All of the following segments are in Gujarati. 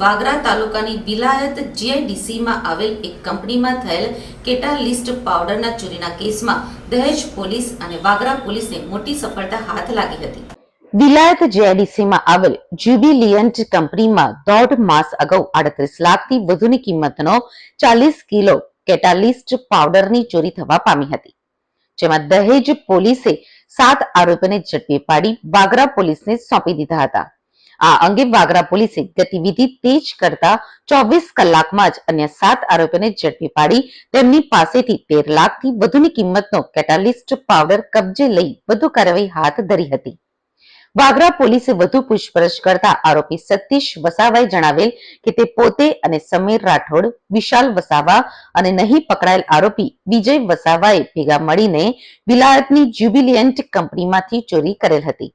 વાગરા તાલુકાની વિલાયત જીઆઈડીસીમાં આવેલ એક કંપનીમાં થયેલ કેટાલિસ્ટ પાવડરના ચોરીના કેસમાં દહેજ પોલીસ અને વાગરા પોલીસને મોટી સફળતા હાથ લાગી હતી. વિલાયત જીઆઈડીસીમાં આવેલ જ્યુબિલિયન્ટ કંપનીમાં દોઢ માસ અગાઉ આડત્રીસ લાખથી વધુની કિંમતનો ચાલીસ કિલો કેટાલિસ્ટ પાવડરની ચોરી થવા પામી હતી. જેમાં દહેજ પોલીસે સાત આરોપીને ઝડપી પાડી વાગરા પોલીસને સોંપી દીધા હતા. આ અંગે વાગરા પોલીસે ગતિવિધિ તેજ કરતા ચોવીસ કલાકમાં જ અન્ય સાત આરોપીને ઝડપી પાડી. તેમની પાસેથી તેર લાખથી વધુની કિંમતનો કેટાલિસ્ટ પાવડર કબજે લઈ વધુ કાર્યવાહી હાથ ધરી હતી. વાગરા પોલીસે વધુ પૂછપરછ કરતા આરોપી સતીશ વસાવાએ જણાવેલ કે તે પોતે અને સમીર રાઠોડ, વિશાલ વસાવા અને નહીં પકડાયેલ આરોપી વિજય વસાવાએ ભેગા મળીને વિલાયતની જ્યુબિલિયન્ટ કંપનીમાંથી ચોરી કરેલ હતી.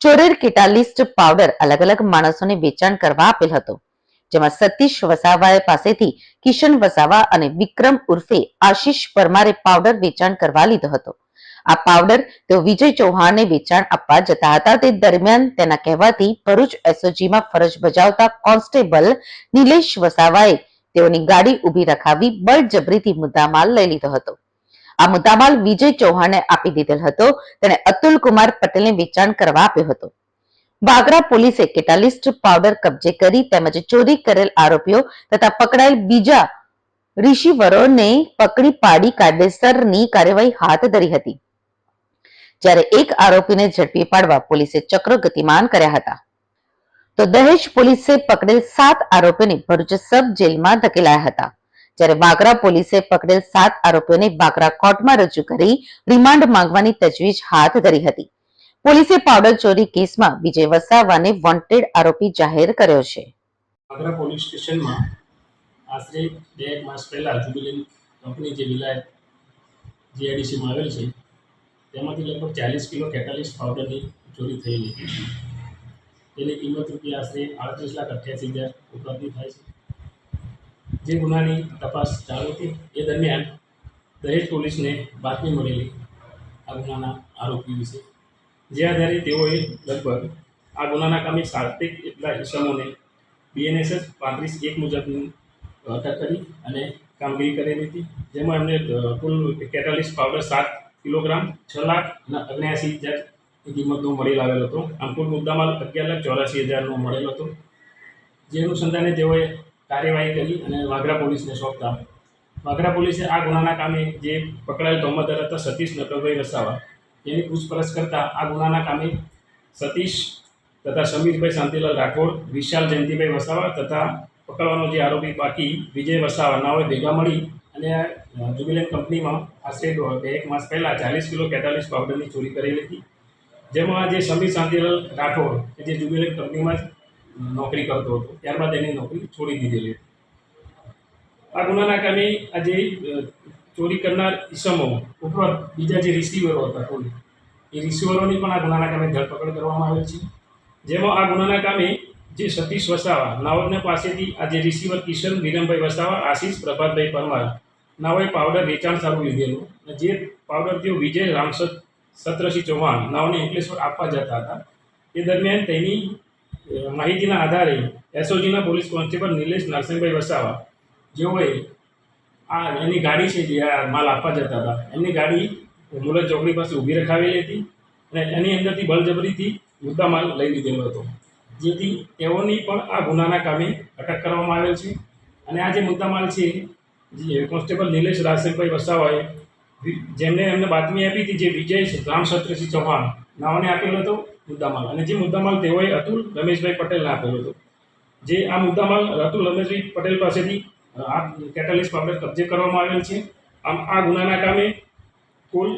ચોરેલ કેટાલિસ્ટ પાવડર અલગ અલગ માણસોને વેચાણ કરવા આપેલ હતો. જેમાં સતીશ વસાવાએ પાસેથી કિશન વસાવા અને વિક્રમ ઉર્ફે આશીષ પરમારે પાવડર વેચાણ કરવા લીધો હતો. આ પાવડર તેઓ વિજય ચૌહાણને વેચાણ આપવા જતા હતા. તે દરમિયાન તેના કહેવાથી ભરૂચ એસઓજીમાં ફરજ બજાવતા કોન્સ્ટેબલ નિલેશ વસાવાએ તેઓની ગાડી ઊભી રખાવી બળજબરીથી મુદ્દામાલ લઈ લીધો હતો. આ મુદ્દામાલ વિજય ચૌહાણને આપી દીધેલ હતો. તેણે અતુલ કુમાર પટેલને વેચાણ કરવા આપ્યો હતો. વાગરા પોલીસે કેટાલિસ્ટ પાવડર કબજે કરી તેમજ ચોરી કરેલ આરોપીઓ તથા પકડાયેલ બીજા રિસીવરોને પકડી પાડી કાયદેસરની કાર્યવાહી હાથ ધરી હતી. જ્યારે એક આરોપીને ઝડપી પાડવા પોલીસે ચક્રો ગતિમાન કર્યા હતા. તો દહેજ પોલીસે પકડેલ સાત આરોપીને ભરૂચ સબ જેલમાં ધકેલાયા હતા. જ્યારે વાગરા પોલીસે પકડેલ સાત આરોપીઓને વાગરા કોર્ટમાં રજૂ કરી રિમાન્ડ માંગવાની તજવીજ હાથ ધરી હતી. પોલીસે પાવડર ચોરી કેસમાં વિજય વસાવાને વોન્ટેડ આરોપી જાહેર કર્યો છે. વાગરા પોલીસ સ્ટેશનમાં આશરે બે માસ પહેલા જુબિલિન કંપની જે વિલાયત જીઆઈડીસીમાં આવેલ છે, તેમાંથી લગભગ ચાલીસ કિલો કેટાલિસ્ટ પાવડરની ચોરી થયેલી. એની કિંમત રૂપિયા આશરે આડત્રીસ લાખ અઠ્યાસી હજાર ઉપરાંતની થાય છે. જે ગુનાની તપાસ ચાલુ હતી, એ દરમિયાન દહેજ પોલીસને બાતમી મળેલી આ ગુનાના આરોપી વિશે. જે આધારે તેઓએ લગભગ આ ગુનાના કામે સાર્થિક એટલા ઇસમોને બીએનએસએસ પાંત્રીસ એક મુજબની અટક કરી અને કામગીરી કરેલી હતી, જેમાં એમને કુલ કેટાલીસ પાવડર સાત કિલોગ્રામ, છ લાખ અને અગ્યાસી હજારની કિંમતનો મળી આવેલો હતો. આમ કુલ મુદ્દામાલ અગિયાર લાખ ચોરાસી હજારનો મળેલો હતો. જે અનુસંધાને તેઓએ કાર્યવાહી કરી અને વાગરા પોલીસને સોંપતા. વાગરા પોલીસે આ ગુનાના કામે જે પકડાયેલ તોમતદાર હતા સતીશ નકલભાઈ વસાવા તેની પૂછપરછ કરતા આ ગુનાના કામે સતીશ તથા સમીરભાઈ શાંતિલાલ રાઠોડ, વિશાલ જયંતિભાઈ વસાવા તથા પકડવાનો જે આરોપી બાકી વિજય વસાવા નાઓએ ભેગા મળી અને જુબિલન્ટ કંપનીમાં આશરે બે એક માસ પહેલાં ચાલીસ કિલો કેતાલીસ પાવડરની ચોરી કરેલી હતી. જેમાં જે સમીર શાંતિલાલ રાઠોડ કે જે જુબિલન્ટ કંપનીમાં નોકરી કરતો હતો. ત્યારબાદ એની નોકરી છોડી દીધેલી હતી. આ ગુનાના કામે આ જે ચોરી કરનાર ઈસમો ઉપરાંત બીજા જે રિસીવરો હતા ટોલી એ રિસીવરોની પણ આ ગુનાના કામે ધરપકડ કરવામાં આવેલ છે. જેમાં આ ગુનાના કામે જે સતીશ વસાવા નાઓદના પાસેથી આ જે રિસીવર કિશન વિરમભાઈ વસાવા, આશીષ પ્રભાતભાઈ પરમાર નાવે પાવડર વેચાણ સારું લીધેલું અને જે પાવડર તેઓ વિજય રામસદ સત્રસિંહ ચૌહાણ નાવને એકલેશ્વર આપવા જતા હતા. એ દરમિયાન તેની માહિતીના આધારે એસઓજીના પોલીસ કોન્સ્ટેબલ નિલેશ નરસિંહભાઈ વસાવા, જેઓએ આ એની ગાડી છે જે આ માલ આપવા જતા હતા, એમની ગાડી મુલત ચોકડી પાસે ઊભી રખાવેલી હતી અને એની અંદરથી બળજબરીથી મુદ્દા માલ લઈ લીધેલો હતો. જેથી તેઓની પણ આ ગુનાના કામે અટક કરવામાં આવેલ છે. અને આ જે મુદ્દામાલ છે, જે કોન્સ્ટેબલ નિલેશ રાજશેખભાઈ વસાવાએ, જેમને એમને બાતમી આપી હતી જે વિજય રામસત્રસિંહ ચૌહાણ નાઓને આપેલો હતો, મુદ્દામાલ. અને જે મુદ્દામાલ તેઓએ અતુલ રમેશભાઈ પટેલને આપેલો હતો. જે આ મુદ્દામાલ અતુલ રમેશભાઈ પટેલ પાસેથી આ કેટાલિસ્ટ પાવડર કબજે કરવામાં આવેલ છે. આમ આ ગુનાના કામે કુલ